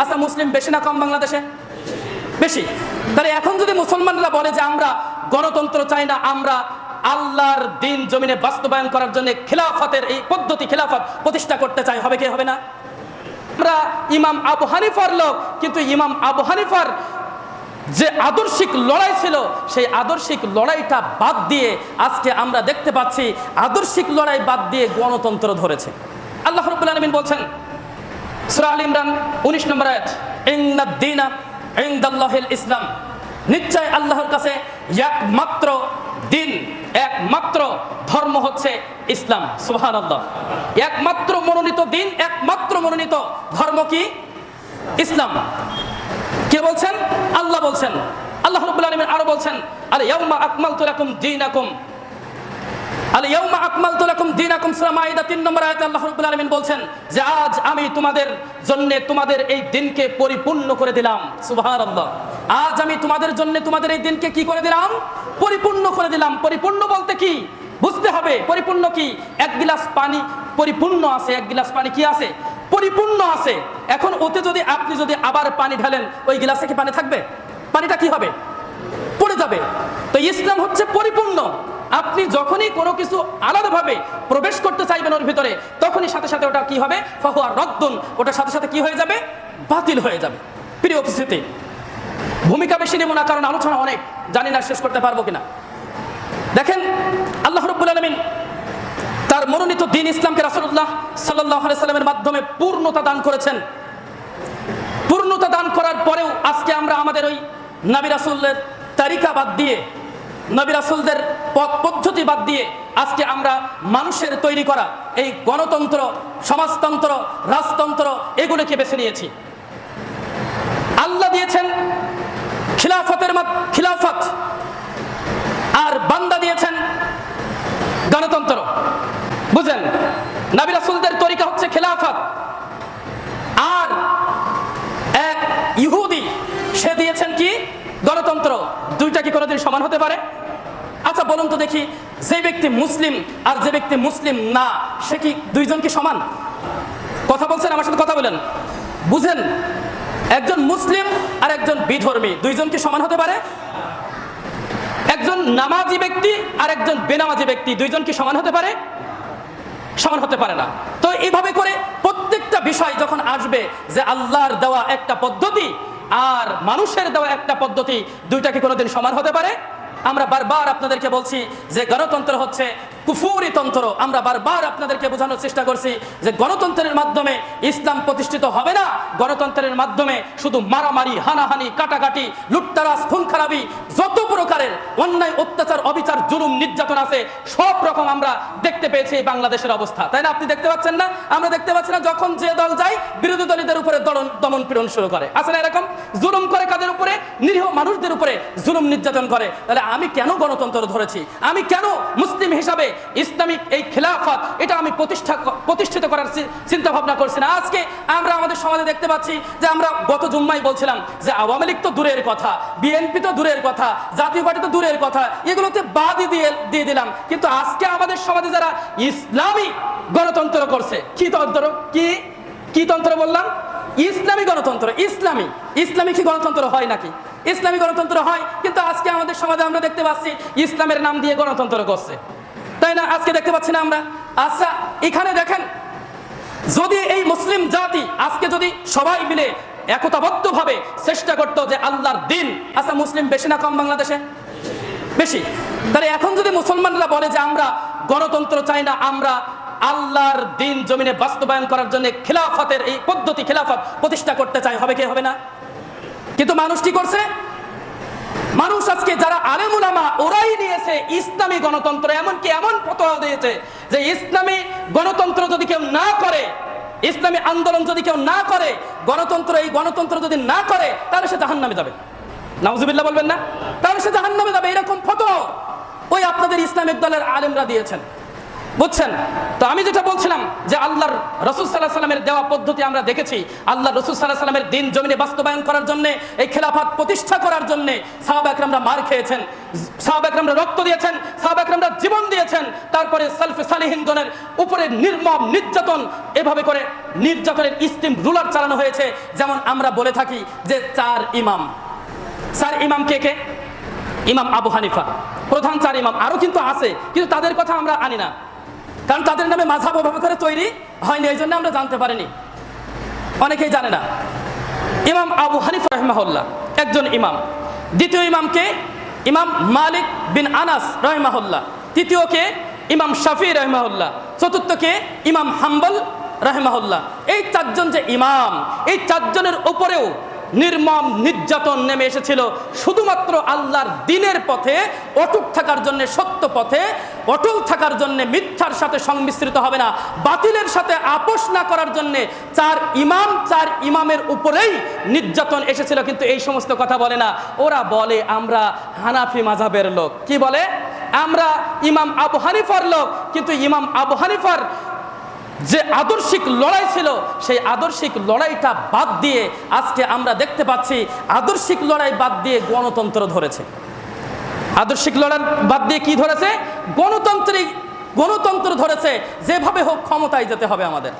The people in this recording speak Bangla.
আচ্ছা মুসলিম বেশি না কম বাংলাদেশে? বেশি। তাহলে এখন যদি মুসলমানরা বলে যে আমরা গণতন্ত্র চাই না, আমরা আল্লাহর দিন জমিনে বাস্তবায়ন করার জন্য খেলাফতের এই পদ্ধতি, খেলাফত প্রতিষ্ঠা করতে চাই, হবে কি, হবে না? আমরা ইমাম আবু হানিফার লোক, কিন্তু ইমাম আবু হানিফার যে আদর্শিক লড়াই ছিল, সেই আদর্শিক লড়াইটা বাদ দিয়ে আজকে আমরা দেখতে পাচ্ছি, আদর্শিক লড়াই বাদ দিয়ে গণতন্ত্র ধরেছে। আল্লাহ রব্বুল আলমিন বলছেন সুরা ইমরান উনিশ নম্বর আয়াত ইন্নাদ দিনা ইসলাম। নিশ্চয় আল্লাহর কাছে একমাত্র দিন একমাত্র ধর্ম হচ্ছে ইসলাম। সুবহানাল্লাহ। একমাত্র মনোনীত দিন একমাত্র মনোনীত ধর্ম কি? ইসলাম। কে বলছেন? আল্লাহ বলছেন। আল্লাহ রাব্বুল আলামিন আরও বলছেন, আল ইয়াউমা আকমালতু লাকুম দীনাকুম আল ইয়াউমা আকমালতু লাকুম দীনাকুম সূরা মাইদা 3 নম্বর আয়াতে আল্লাহ রাব্বুল আলামিন বলছেন, যে আজ আমি তোমাদের জন্য তোমাদের এই দিনকে পরিপূর্ণ করে দিলাম। সুবহানাল্লাহ। আজ আমি তোমাদের জন্য তোমাদের এই দিনকে কি করে দিলাম? পরিপূর্ণ করে দিলাম। পরিপূর্ণ বলতে কি? বুঝতে হবে, পরিপূর্ণ কি? এক গিলাস পানি পরিপূর্ণ আছে, এক গিলাস পানি কি আছে? পরিপূর্ণ আছে। এখন ওতে যদি আপনি যদি আবার পানি ঢালেন, ওই গিলাসে কি পানি থাকবে? পানিটা কি হবে? যাবে। তো ইসলাম হচ্ছে পরিপূর্ণ। আপনি যখনই কোনো কিছু আলাদাভাবে প্রবেশ করতে চাইবেন ওর ভিতরে, তখনই সাথে সাথে ওটা কি হবে? ফাহুয়া রদ্দুন। ওটার সাথে সাথে কি হয়ে যাবে? বাতিল হয়ে যাবে। প্রিয় উপস্থিতি, ভূমিকা বেশি নেব না, কারণ আলোচনা অনেক। জানি না শেষ করতে পারব কিনা। দেখেন, আল্লাহ রব্বুল আলমিন তার মনোনীত দিন ইসলামকে রাসুল্লাহ সাল্লাহ সাল্লামের মাধ্যমে পূর্ণতা দান করেছেন। পূর্ণতা দান করার পরেও আজকে আমরা আমাদের ওই নবী রাসুল্লের তারিকা বাদ দিয়ে, নবী রাসুলদের পথ পদ্ধতি বাদ দিয়ে আজকে আমরা মানুষের তৈরি করা এই গণতন্ত্র, সমাজতন্ত্র, রাজতন্ত্র এগুলোকে বেছে নিয়েছি। আল্লাহ দিয়েছেন খিলাফতের খিলাফত। আর বান্দা দিয়েছেন গণতন্ত্র বুঝেন নবী রাসুলদের তরিকা হচ্ছে খেলাফত আর এক ইহুদি সে দিয়েছেন কি গণতন্ত্র দুইটা কি কোনোদিন সমান হতে পারে? আচ্ছা বলুন তো দেখি, যে ব্যক্তি মুসলিম আর যে ব্যক্তি মুসলিম না, সে কি দুইজন কি সমান? কথা বলছেন, আমার সাথে কথা বলেন। বুঝেন, একজন মুসলিম আর একজন বিধর্মী, দুইজন কি সমান হতে পারে? একজন নামাজি ব্যক্তি আর একজন বেনামাজি ব্যক্তি, দুইজন কি সমান হতে পারে? সমান হতে পারে না। তো এইভাবে করে প্রত্যেকটা বিষয় যখন আসবে যে আল্লাহর দেওয়া একটা পদ্ধতি আর মানুষের দেওয়া একটা পদ্ধতি দুইটাকে কোনোদিন সমান হতে পারে? আমরা বারবার আপনাদেরকে বলছি যে গণতন্ত্র হচ্ছে কুফুরি তন্ত্র। আমরা বারবার আপনাদেরকে বোঝানোর চেষ্টা করছি যে গণতন্ত্রের মাধ্যমে ইসলাম প্রতিষ্ঠিত হবে না। গণতন্ত্রের মাধ্যমে শুধু মারামারি, হানাহানি, কাটাকাটি লুটতারাস খুন খারাপি যত প্রকারের অন্যায়, অত্যাচার, অবিচার, জুলুম, নির্যাতন আছে, সব রকম আমরা দেখতে পেয়েছি বাংলাদেশের অবস্থা। তাই না? আপনি দেখতে পাচ্ছেন না? আমরা দেখতে পাচ্ছি না যখন যে দল যায়, বিরোধী দলীদের উপরে দলন দমন পীড়ন শুরু করে। আছে না এরকম? জুলুম করে কাদের উপরে? নিরীহ মানুষদের উপরে জুলুম, নির্যাতন করে। তাহলে আমি কেন গণতন্ত্র ধরেছি? আমি কেন মুসলিম হিসাবে ইসলামিক এই খেলাফত, এটা আমি প্রতিষ্ঠা প্রতিষ্ঠিত করার চিন্তা ভাবনা করছি না। আজকে আমরা আমাদের সমাজে দেখতে পাচ্ছি যে আমরা গত জুম্মাই বলছিলাম যে আওয়ামী লীগ তো দূরের কথা, বিএনপি তো দূরের কথা, জাতীয় পার্টি তো দূরের কথা, এগুলোতে বাদই দিয়ে দিয়ে দিলাম। কিন্তু আজকে আমাদের সমাজে যারা ইসলামী গণতন্ত্র করছে, কি তন্ত্র? কি? কি তন্ত্র বললাম? ইসলামী গণতন্ত্র, ইসলামী। ইসলামী কি গণতন্ত্র হয় নাকি? ইসলামী গণতন্ত্র হয়, কিন্তু আজকে আমাদের সমাজে আমরা দেখতে পাচ্ছি ইসলামের নাম দিয়ে গণতন্ত্র করছে। তাই না? আজকে দেখতে পাচ্ছি না আমরা। আচ্ছা এখানে দেখেন, যদি এই মুসলিম জাতি আজকে যদি সবাই মিলে একতাবদ্ধভাবে চেষ্টা করতো যে আল্লাহর দিন আচ্ছা মুসলিম বেশি না কম বাংলাদেশে? বেশি। তাহলে এখন যদি মুসলমানরা বলে যে আমরা গণতন্ত্র চাই না, আমরা আল্লাহর দিন জমিনে বাস্তবায়ন করার জন্য খেলাফতের এই পদ্ধতি, খেলাফত প্রতিষ্ঠা করতে চাই, হবে কি, হবে না? কিন্তু মানুষ কি করছে? মানুষ আজকে যারা আলেমুলামা ওরাই নিয়েছে ইসলামী গণতন্ত্র। এমনকি এমন ফতোয়া দিয়েছে যে ইসলামী গণতন্ত্র যদি কেউ না করে, ইসলামী আন্দোলন যদি কেউ না করে, গণতন্ত্র, এই গণতন্ত্র যদি না করে, তাহলে সে জাহান নামে যাবে। নাউজুবিল্লাহ বলবেন না? তাহলে সে জাহান নামে যাবে, এরকম ফটো ওই আপনাদের ইসলামিক দলের আলেমরা দিয়েছেন। বুঝছেন? তো আমি যেটা বলছিলাম যে আল্লাহর রসুল সাল্লাহ সাল্লামের দেওয়া পদ্ধতি আমরা দেখেছি। আল্লাহ রসুল সাল্লাহ সাল্লামের দিন জমিনে বাস্তবায়ন করার জন্য, এই খেলাফাত প্রতিষ্ঠা করার জন্য সাহাব একরামরা মার খেয়েছেন, সাহাব একরামরা রক্ত দিয়েছেন, সাহাব একরামরা জীবন দিয়েছেন। তারপরে সেলফে সালিহিনগণের উপরে নির্মম নির্যাতন এভাবে করে নির্যাতনের স্টিম রুলার চালানো হয়েছে। যেমন আমরা বলে থাকি যে চার ইমাম। চার ইমাম কে কে? ইমাম আবু হানিফা। প্রধান চার ইমাম। আরও কিন্তু আছে, কিন্তু তাদের কথা আমরা আনি না। কারণ তাদের নামে মাঝাব ওভাবে করে তৈরি হয়নি, এই জন্য আমরা জানতে পারিনি। অনেকেই জানে না। ইমাম আবু হানিফ রহমাহুল্লাহ, একজন ইমাম। দ্বিতীয় ইমামকে ইমাম মালিক বিন আনাস রহমাহুল্লাহ। তৃতীয়কে ইমাম শাফি রহমাহুল্লাহ। চতুর্থকে ইমাম হাম্বল রহমাহুল্লাহ। এই চারজন যে ইমাম, এই চারজনের উপরেও নির্মম নির্যাতন নেমে এসেছিল। শুধুমাত্র আল্লাহর দিনের পথে, অটুট থাকার জন্য, সত্য পথে অটল থাকার জন্য মিথ্যার সাথে সংমিশ্রিত হবে না। বাতিলের সাথে আপোষ না করার জন্যে চার ইমাম, চার ইমামের উপরেই নির্যাতন এসেছিল, কিন্তু এই সমস্ত কথা বলে না। ওরা বলে, আমরা হানাফি মাঝাবের লোক। কি বলে? আমরা ইমাম আবু হানিফার লোক। কিন্তু ইমাম আবু হানিফার যে আদর্শিক লড়াই ছিল, সেই আদর্শিক লড়াইটা বাদ দিয়ে আজকে আমরা দেখতে পাচ্ছি আদর্শিক লড়াই বাদ দিয়ে গণতন্ত্র ধরেছে। আদর্শিক লড়াই বাদ দিয়ে কি ধরেছে? গণতান্ত্রিক গণতন্ত্র ধরেছে। যেভাবে হোক ক্ষমতায় যেতে হবে আমাদের।